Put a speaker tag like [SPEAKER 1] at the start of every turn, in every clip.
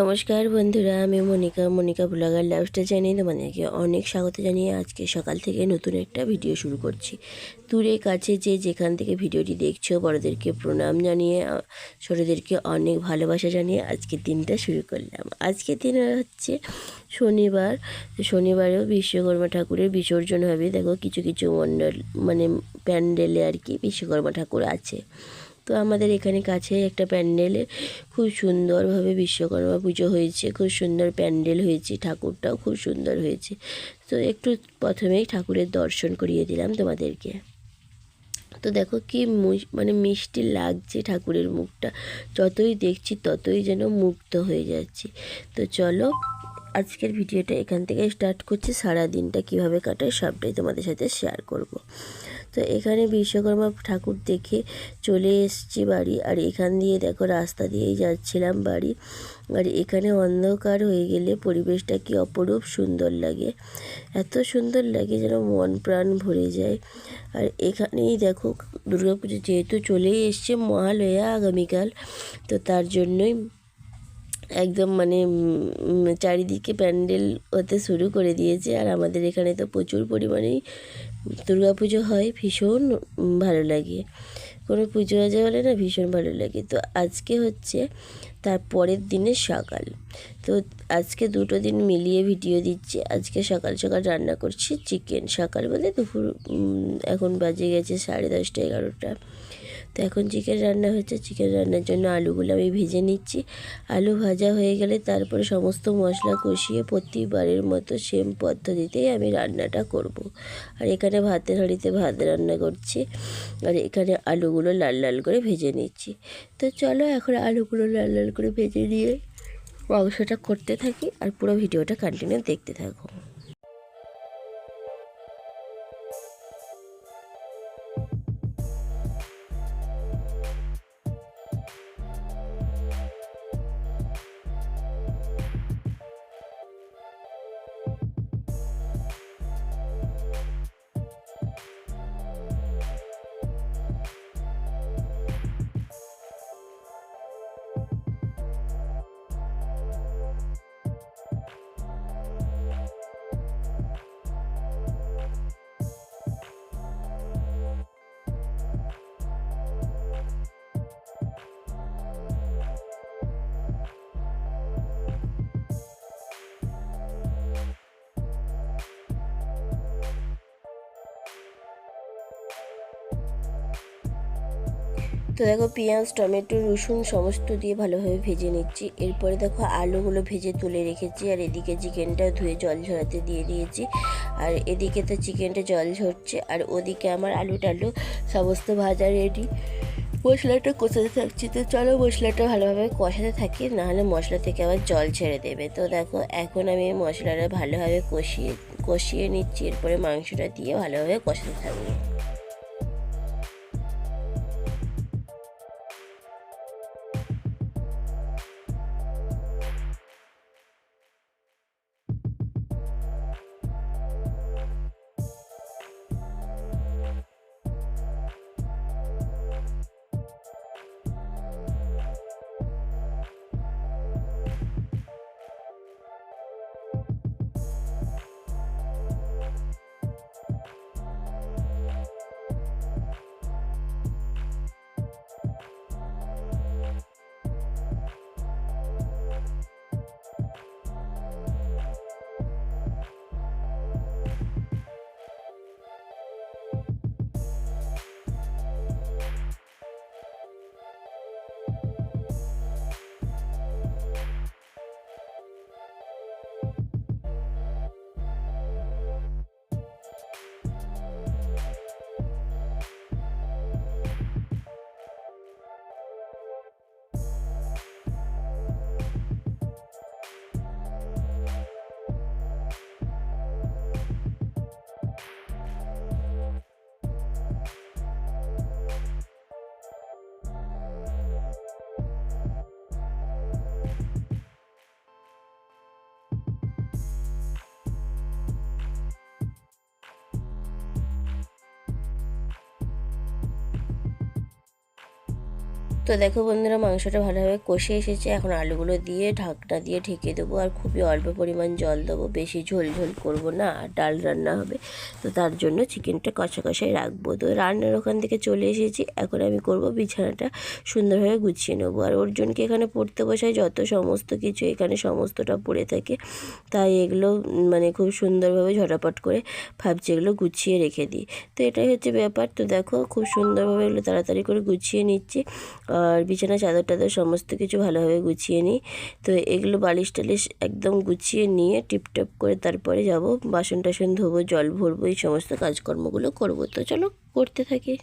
[SPEAKER 1] নমস্কার বন্ধুরা, আমি মনিকা মনিকা ব্লগার লাইফস্টাইল জানিয়ে তোমাদেরকে অনেক স্বাগত জানিয়ে আজকে সকাল থেকে নতুন একটা ভিডিও শুরু করছি। দূরে কাছে যে যেখান থেকে ভিডিওটি দেখছ, বড়দেরকে প্রণাম জানিয়ে ছোটোদেরকে অনেক ভালোবাসা জানিয়ে আজকের দিনটা শুরু করলাম। আজকের দিন হচ্ছে শনিবার শনিবারেও বিশ্বকর্মা ঠাকুরের বিসর্জন হবে। দেখো, কিছু কিছু মণ্ডল মানে প্যান্ডেলে আর কি বিশ্বকর্মা ঠাকুর আছে। তো আমাদের এখানে কাছে একটা প্যান্ডেলে খুব সুন্দরভাবে বিশ্বকর্মা পুজো হয়েছে। খুব সুন্দর প্যান্ডেল হয়েছে, ঠাকুরটাও খুব সুন্দর হয়েছে। তো একটু প্রথমেই ঠাকুরের দর্শন করিয়ে দিলাম তোমাদেরকে। তো দেখো কি মানে মিষ্টি লাগছে ঠাকুরের মুখটা। যতই দেখছি ততই যেন মুগ্ধ হয়ে যাচ্ছি। তো চলো, আজকের ভিডিওটা এখান থেকে স্টার্ট করছি। সারা দিনটা কীভাবে কাটায় সবটাই তোমাদের সাথে শেয়ার করব। তো এখানে বিশ্বকর্মা ঠাকুর দেখে চলে এসেছি বাড়ি। আর এখান দিয়ে দেখো রাস্তা দিয়েই যাচ্ছিলাম বাড়ি। আর এখানে অন্ধকার হয়ে গেলে পরিবেশটা কি অপরূপ সুন্দর লাগে। এত সুন্দর লাগে যেন মন প্রাণ ভরে যায়। আর এখানেই দেখো দুর্গাপুজো যেহেতু চলেই এসছে মহালয়া আগামীকাল, তো তার জন্যই একদম মানে চারিদিকে প্যান্ডেল হতে শুরু করে দিয়েছে। আর আমাদের এখানে তো প্রচুর পরিমাণেই দুর্গাপুজো হয়, ভীষণ ভালো লাগে। কোনো পুজো আজা হলে না ভীষণ ভালো লাগে। তো আজকে হচ্ছে তার পরের দিনের সকাল। তো আজকে দুটো দিন মিলিয়ে ভিডিও দিচ্ছি। আজকে সকাল সকাল রান্না করছি চিকেন। সকাল বলে দুপুর এখন বাজে গেছে সাড়ে দশটা, এগারোটা। তো এখন চিকেন রান্না হচ্ছে চিকেন রান্নার জন্য আলুগুলো আমি ভেজে নিচ্ছি। আলু ভাজা হয়ে গেলে তারপরে সমস্ত মশলা কষিয়ে প্রতিবারের মতো সেম পদ্ধতিতেই আমি রান্নাটা করব। আর এখানে ভাতের হাঁড়িতে ভাত রান্না করছি। আর এখানে আলুগুলো লাল লাল করে ভেজে নিচ্ছি। তো চলো এখন আলুগুলো লাল লাল করে ভেজে নিয়ে মাংসটা করতে থাকি। আর পুরো ভিডিওটা কন্টিনিউ দেখতে থাকো। তো দেখো পেঁয়াজ, টমেটো, রসুন সমস্ত দিয়ে ভালোভাবে ভেজে নিচ্ছি। এরপরে দেখো আলুগুলো ভেজে তুলে রেখেছি আর এদিকে চিকেনটা ধুয়ে জল ঝরাতে দিয়ে দিয়েছি। আর এদিকে তো চিকেনটা জল ঝরছে আর ওদিকে আমার আলু টালু সমস্ত ভাজা রেডি মশলাটা কষাতে থাকছি তো চলো মশলাটা ভালোভাবে কষাতে থাকি, নাহলে মশলা থেকে আবার জল ছেড়ে দেবে। তো দেখো এখন আমি মশলাটা ভালোভাবে কষিয়ে কষিয়ে নিচ্ছি, এরপরে মাংসটা দিয়ে ভালোভাবে কষাতে থাকব। তো দেখো বন্ধুরা, মাংসটা ভালোভাবে কষে এসেছে। এখন আলুগুলো দিয়ে ঢাকনা দিয়ে ঢেকে দেবো আর খুবই অল্প পরিমাণ জল দেবো। বেশি ঝোল ঝোল করব না, আর ডাল রান্না হবে। তো তার জন্য চিকেনটা কষা কষাই রাখব। তো রান্নার ওখান থেকে চলে এসেছি। এখন আমি করব বিছানাটা সুন্দরভাবে গুছিয়ে নেব। আর অর্জুনকে এখানে পড়তে বসায় যত সমস্ত কিছু এখানে সমস্তটা পড়ে থাকে, তাই এগুলো মানে খুব সুন্দরভাবে ঝটাপট করে ভাবছি এগুলো গুছিয়ে রেখে দিই। তো এটাই হচ্ছে ব্যাপার। তো দেখো খুব সুন্দরভাবে এগুলো তাড়াতাড়ি করে গুছিয়ে নিচ্ছি। আর বিছানা চাদর টাদর সমস্ত কিছু ভালোভাবে গুছিয়ে নিই। তো এগুলো বালিশ টালিশ একদম গুছিয়ে নিয়ে টিপটপ করে তারপরে যাব। বাসন টাসন ধোবো, জল ভরবো, এই সমস্ত কাজকর্মগুলো করব। তো চলো, করতে থাকি।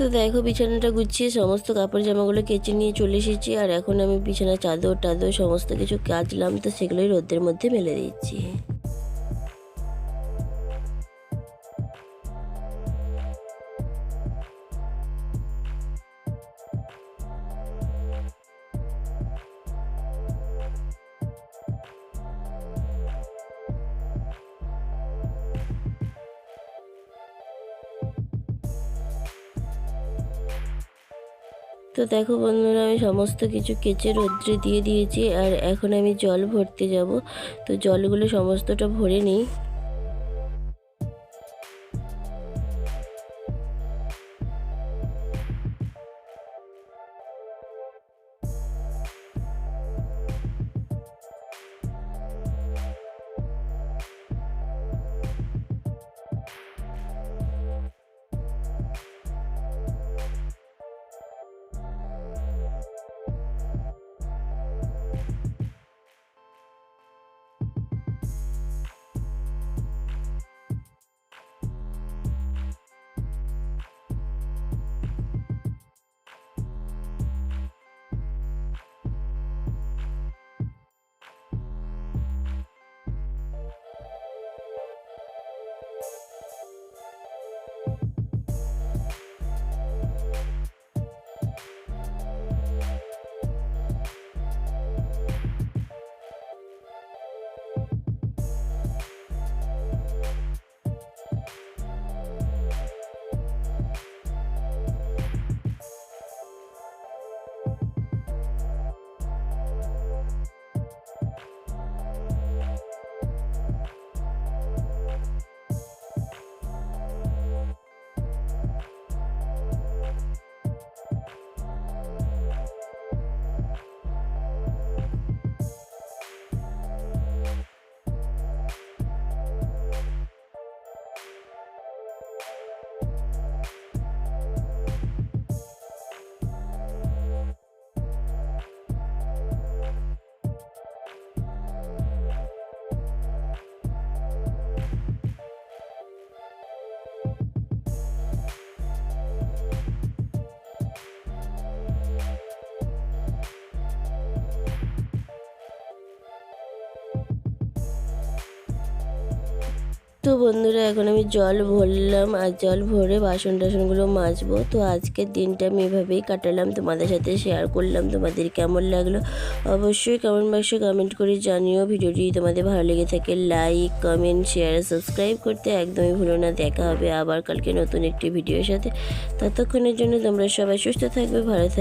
[SPEAKER 1] তো দেখো বিছানাটা গুছিয়ে সমস্ত কাপড় জামাগুলো কেচে নিয়ে চলে এসেছি, আর এখন আমি বিছানা, চাদর, টাদর, সমস্ত কিছু কাচলাম, তো সেগুলোই রোদের মধ্যে মেলে দিচ্ছি। তো দেখো বন্ধুরা, আমি সমস্ত কিছু কেচে রোদ্রে দিয়ে দিয়েছি আর এখন আমি জল ভরতে যাব। তো জলগুলো সমস্তটা ভরে নিই। তো বন্ধুরা, এখন আমি জল ভরলাম আর জল ভরে বাসন টাসনগুলো মাজবো। তো আজকের দিনটা আমি এভাবেই কাটালাম। তোমাদের সাথে শেয়ার করলাম। তোমাদের কেমন লাগল অবশ্যই কমেন্ট বক্সে কমেন্ট করে জানিও। ভিডিওটি তোমাদের ভালো লেগে থাকে লাইক কমেন্ট শেয়ার সাবস্ক্রাইব করতে একদমই ভুলো না। দেখা হবে আবার কালকে নতুন একটি ভিডিওর সাথে। ততক্ষণের জন্য তোমরা সবাই সুস্থ থাকবে, ভালো থাকবে।